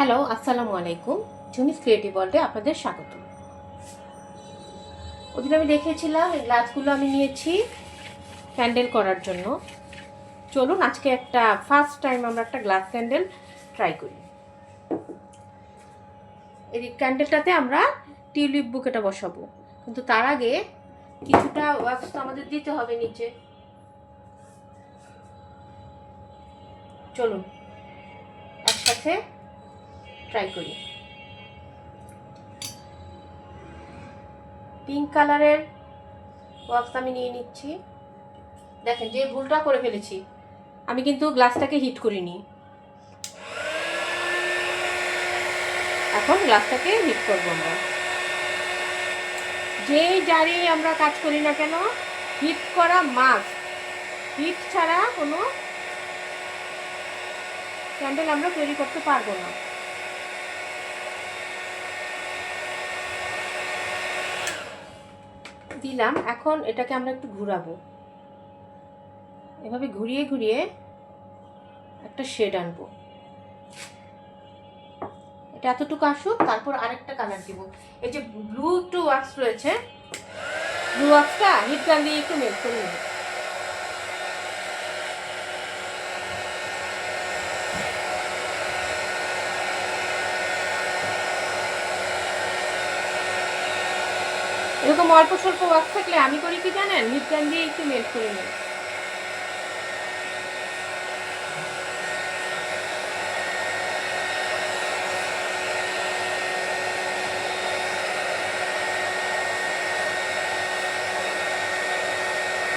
Hello আসসালামু আলাইকুম। জুনিস creative ওয়ার্ল্ডে আপনাদের স্বাগত। ওদিন আমি দেখেছিলাম, এই গ্লাসগুলো আমি নিয়েছি ক্যান্ডেল করার জন্য। চলুন, আজকে একটা ফার্স্ট টাইম আমরা একটা গ্লাস ক্যান্ডেল ট্রাই করি। এই ক্যান্ডেলটাতে আমরা টিউলিপ বুকেটা বসাবো। কিন্তু তার আগে কিছুটা ওয়াক্স তো আমাদের দিতে হবে নিচে। চলুন, একসাথে ট্রাই করি। পিঙ্ক কালারের ওয়াক্স আমি নিয়ে নিচ্ছি। দেখেন, যে ভুলটা করে ফেলেছি, আমি কিন্তু গ্লাসটাকে হিট করিনি। এখন গ্লাসটাকে হিট করব আমরা। যে জারি আমরা কাজ করি না কেন হিট করা মাস্ক হিট ছাড়া কোনো ক্যান্ডেল আমরা তৈরি করতে পারব না। দিলাম, এখন এটাকে আমরা একটু ঘুরাবো। এভাবে ঘুরিয়ে ঘুরিয়ে একটা শেড আনব। এটা এতটুকু আসুক, তারপর আরেকটা কালার দিব। এই যে ব্লু টু ওয়াক্স রয়েছে ব্লু ওয়াক্সটা হিট গান দিয়ে একটু মেল্ট করে নেব। এরকম অল্প স্বল্প ওয়াক থাকলে আমি করি কি জানেন? হিট গান দিয়ে একটু মেল্ট করে নিই।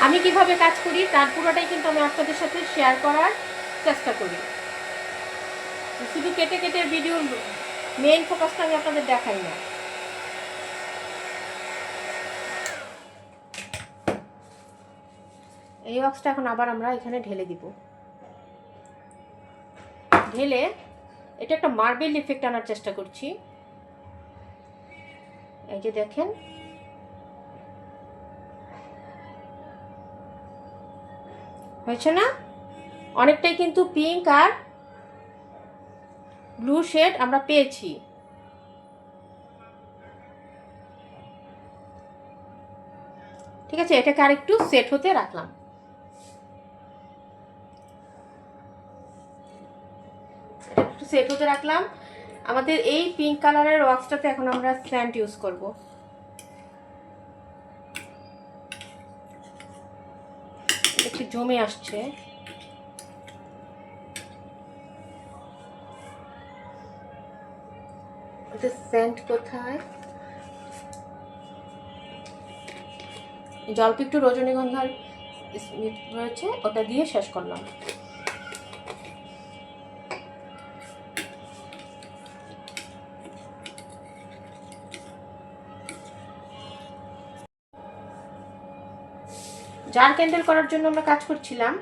আমি কীভাবে কাজ করি, তার পুরোটাই কিন্তু আমি আপনাদের সাথে শেয়ার করার চেষ্টা করি। শুধু কেটে কেটে ভিডিওর মেইন ফোকাসটা আমি আপনাদের দেখাই না। এই বক্সটা এখন আবার আমরা এখানে ঢেলে দিব। ঢেলে এটা একটা মার্বেল ইফেক্ট আনার চেষ্টা করছি। এই যে দেখেন। হয়েছে না? অনেকটাই কিন্তু পিঙ্ক আর ব্লু শেড আমরা পেয়েছি। ঠিক আছে, এটাকে আরেকটু সেট হতে রাখলাম এটা একটু সেট হতে রাখলাম। আমাদের এই পিঙ্ক কালারের ওয়াক্সটাতে এখন আমরা স্যান্ড ইউজ করব। একটু জমে আসছে। স্যান্ড কোথায়? জল্প একটু রজনীগন্ধার রয়েছে, ওটা দিয়ে শেষ করলাম। জার ক্যান্ডেল করার জন্য আমরা কাজ করছিলাম।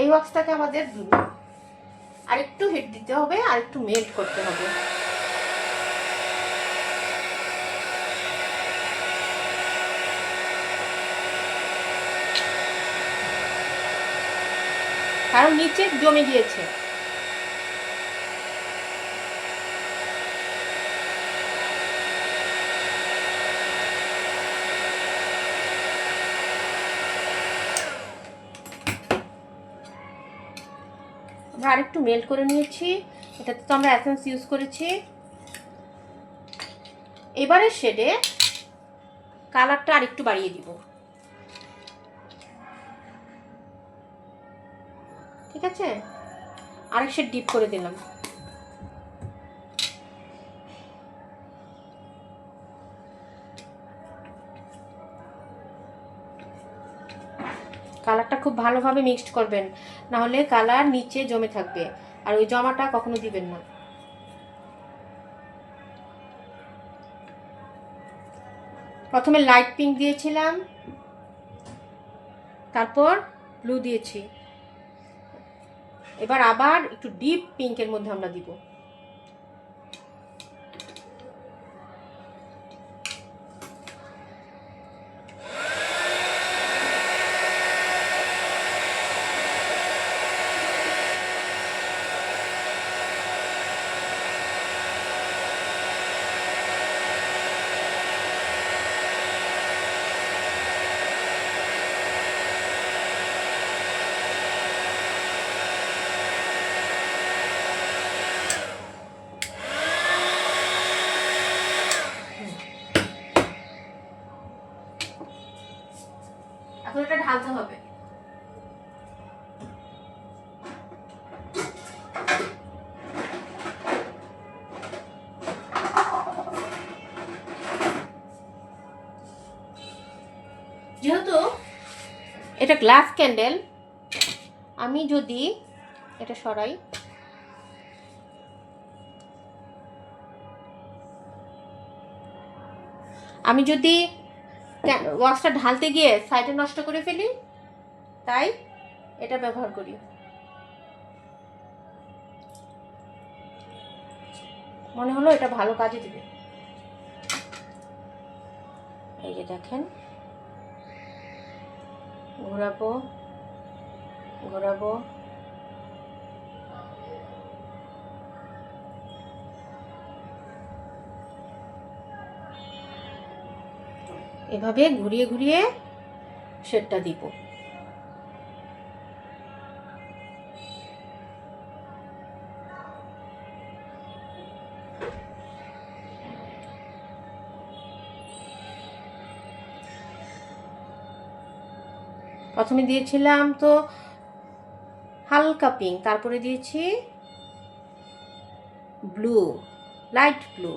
এই ওয়াক্সটাকে আমাদের আর একটু হিট দিতে হবে আর একটু মেল্ট করতে হবে। কারণ নিচে জমে গিয়েছে। আরেকটু মেল্ট করে নিয়েছি। এটাতে তো আমরা অ্যাসেন্স ইউজ করেছি। এবারে শেডে কালারটা আরেকটু বাড়িয়ে দিব। ঠিক আছে? আরেক শেড ডিপ করে দিলাম কালারটা খুব ভালোভাবে মিক্সড করবেন। না হলে কালার নিচে জমে থাকবে। আর ওই জমাটা কখনো দিবেন না। প্রথমে লাইট পিঙ্ক দিয়েছিলাম। তারপর ব্লু দিয়েছি। এবার আবার একটু ডিপ পিঙ্কের মধ্যে আমরা দিব। যেহেতু এটা গ্লাস ক্যান্ডেল আমি যদি এটা সরাই, আমি যদি ওয়াক্সটা ঢালতে গিয়ে সাইডে নষ্ট করে ফেলি, তাই এটা ব্যবহার করি। মনে হলো এটা ভালো কাজে দিবে। এই যে দেখেন। ঘোরাবো ঘোরাবো। এভাবে ঘুরিয়ে ঘুরিয়ে শেডটা দিব। প্রথমে দিয়েছিলাম তো হালকা পিঙ্ক তারপরে দিয়েছি ব্লু লাইট ব্লু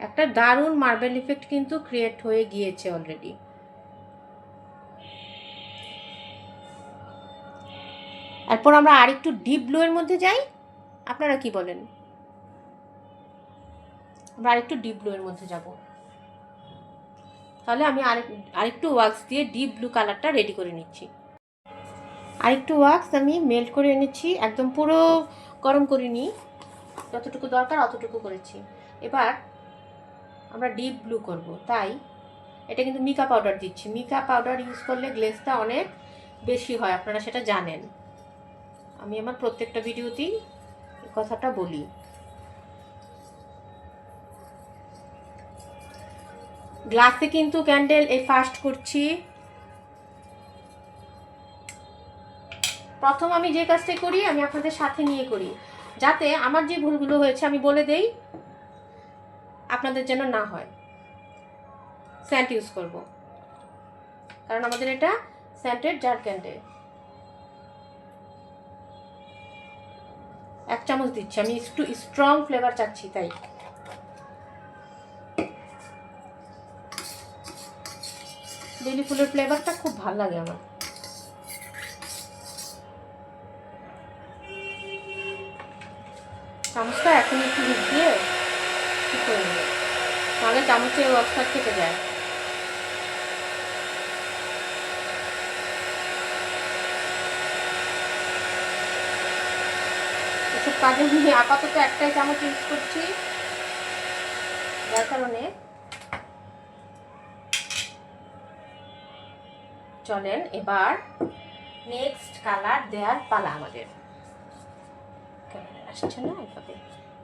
একটা দারুণ মার্বেল ইফেক্ট কিন্তু ক্রিয়েট হয়ে গিয়েছে অলরেডি এরপর আমরা আরেকটু ডিপ ব্লু এর মধ্যে যাই। আপনারা কি বলেন? আমরা আরেকটু ডিপ ব্লু এর মধ্যে যাব। তাহলে আমি আরেক, আরেকটু ওয়াক্স দিয়ে ডিপ ব্লু কালারটা রেডি করে নিচ্ছি। আরেকটু ওয়াক্স আমি মেল্ট করে এনেছি, একদম পুরো গরম করিনি। যতটুকু দরকার অতটুকু করেছি। এবার আমরা ডিপ ব্লু করব, তাই এটা কিন্তু মিকা পাউডার দিচ্ছি। মিকা পাউডার ইউজ করলে গ্লেসটা অনেক বেশি হয়, আপনারা সেটা জানেন। আমি আমার প্রত্যেকটা ভিডিওতেই কথাটা বলি। গ্লাসে কিন্তু ক্যান্ডেল এই ফার্স্ট করছি। প্রথম আমি যে কাজটা করি, আমি আপনাদের সাথে নিয়ে করি। যাতে আমার যে ভুলগুলো হয়েছে, আমি বলে দেই, আপনাদের যেন না হয়। স্যান্ট ইউজ করব। কারণ আমাদের এটা স্যান্টেড জার ক্যান্ডেল। এক চামচ দিচ্ছি। আমি একটু স্ট্রং ফ্লেভার চাচ্ছি, তাই। বেলি ফুলের ফ্লেভারটা খুব ভালো লাগে আমার। চামচটা এখন একটু হিট দিয়ে তাহলে চামচের ওয়াক্সটা কেটে যায়। এসব কাজে আমি আপাতত একটাই চামচ ইউজ করছি। যার কারণে চলেন এবার নেক্সট কালার দেওয়ার পালা আমাদের। আসছে না এভাবে?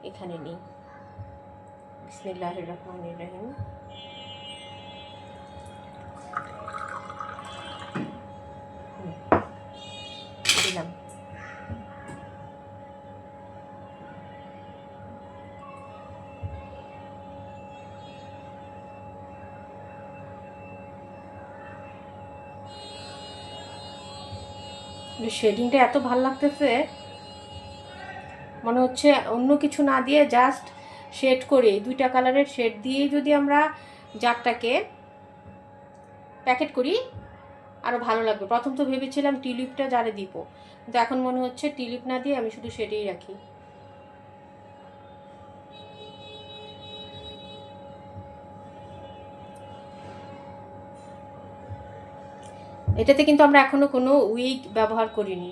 এখানে নেই। বিসমিল্লাহ রহমান রহিম। শেডিংটা এত ভালো লাগতেছে, মনে হচ্ছে অন্য কিছু না দিয়ে জাস্ট শেড করে। দুইটা কালারের শেড দিয়েই যদি আমরা জারটাকে প্যাকেট করি আরও ভালো লাগবে। প্রথম তো ভেবেছিলাম টিলিপটা জারে দিব, কিন্তু এখন মনে হচ্ছে টিলিপ না দিয়ে আমি শুধু শেডেই রাখি। এটাতে কিন্তু আমরা এখনও কোনো উইক ব্যবহার করিনি।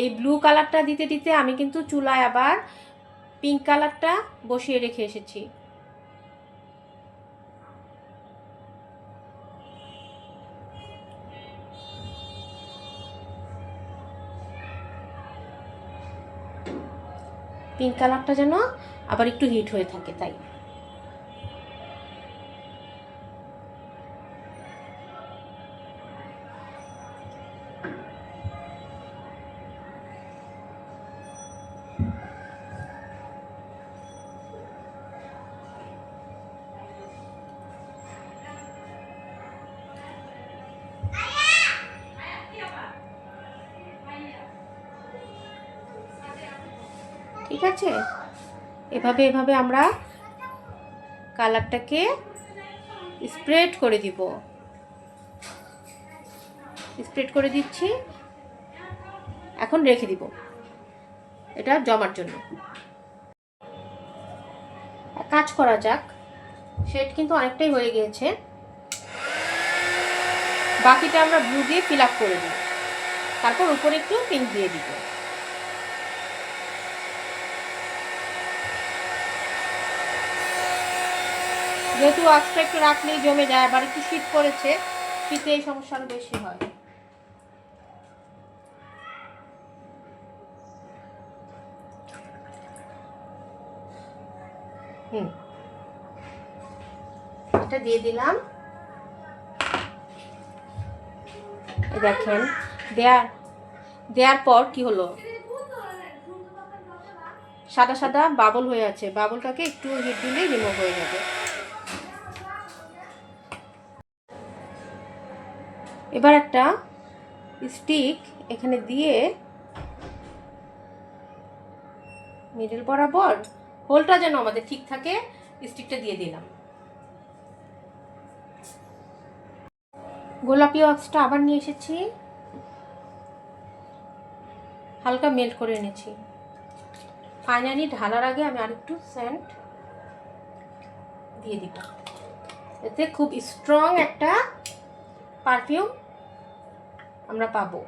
এই ব্লু কালারটা দিতে দিতে আমি কিন্তু চুলায় আবার পিঙ্ক কালারটা বসিয়ে রেখে এসেছি। পিঙ্ক কালারটা যেন আবার একটু হিট হয়ে থাকে, তাই। আছে? এভাবে এভাবে আমরা কালারটাকে স্প্রেড করে দিব। স্প্রেড করে দিচ্ছি। এখন রেখে দিব। এটা জমার জন্য। কাজ করা যাক। শেড কিন্তু অনেকটাই হয়ে গিয়েছে। বাকিটা আমরা ব্লু দিয়ে ফিল আপ করে দিই। তারপর উপরে একটু পিঙ্ক দিয়ে দিব। যেহেতু আজটা একটু রাখলেই জমে যায়, আবার একটু শীত পড়েছে, শীতে এই সমস্যা আরও বেশি হয়। হুম। এটা দিয়ে দিলাম। দেখেন, দেয়ার দেওয়ার পর কি হলো? সাদা সাদা বাবল হয়ে আছে, বাবলটাকে একটু হিট দিলেই রিমুভ হয়ে যাবে। এবার একটা স্টিক এখানে দিয়ে মিডল বরাবর হোলটা যেন আমাদের ঠিক থাকে স্টিকটা দিয়ে দিলাম। গোলাপি ওয়াক্সটা আবার নিয়ে এসেছি। হালকা মেল্ট করে এনেছি। ফাইনালি ঢালার আগে আমি আরেকটু স্যান্ড দিয়ে দিব এতে খুব স্ট্রং একটা পারফিউম আমরা পাবো।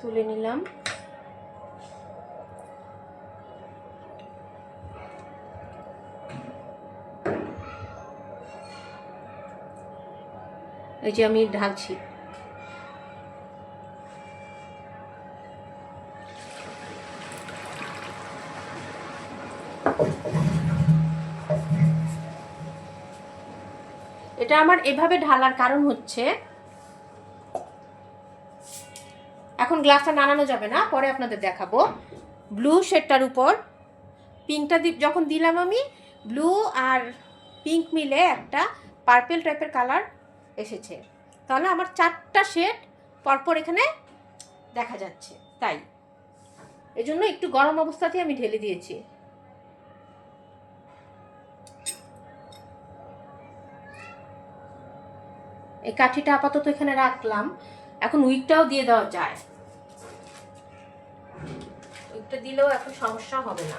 তুলে নিলাম। এই যে আমি ঢালছি। এটা আমার এভাবে ঢালার কারণ হচ্ছে, এখন গ্লাসটা নাড়ানো যাবে না, পরে আপনাদের দেখাবো। ব্লু শেডটার উপর পিঙ্কটা যখন দিলাম আমি ব্লু আর পিঙ্ক মিলে একটা পার্পেল টাইপের কালার এসেছে। তাহলে আমার চারটা শেড পরপর এখানে দেখা যাচ্ছে, তাই। এজন্য একটু গরম অবস্থাতেই আমি ঢেলে দিয়েছি। এই কাঠিটা আপাতত এখানে রাখলাম। এখন উইকটাও দিয়ে দেওয়া যায়। উইকটা দিলেও এখন সমস্যা হবে না।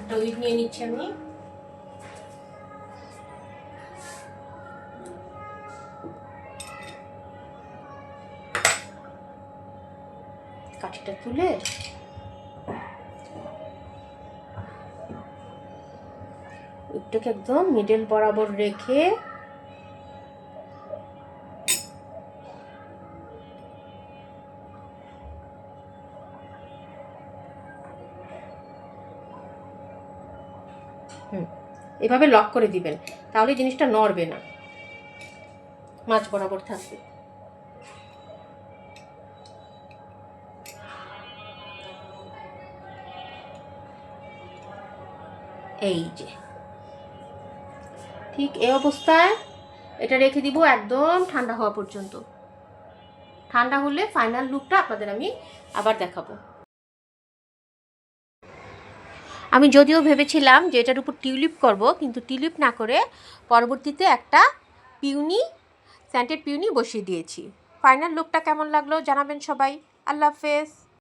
একটা উইক নিয়ে নিচ্ছি আমি। কাঠিটা তুলে উইকটাকে একদম মিডল বরাবর রেখে হুম, এভাবে লক করে দিবেন, তাহলে জিনিসটা নড়বে না। মাছ বরাবর থাকবে। এই যে। ঠিক এই অবস্থায় এটা রেখে দিব একদম ঠান্ডা হওয়া পর্যন্ত। ঠান্ডা হলে ফাইনাল লুকটা আপনাদের আমি আবার দেখাবো। আমি যদিও ভেবেছিলাম যে এটার উপর টিউলিপ করব, কিন্তু টিউলিপ না করে পরবর্তীতে একটা পিউনি স্যান্টেড পিউনি বসিয়ে দিয়েছি। ফাইনাল লুকটা কেমন লাগল জানাবেন সবাই। আল্লাহ হাফেজ।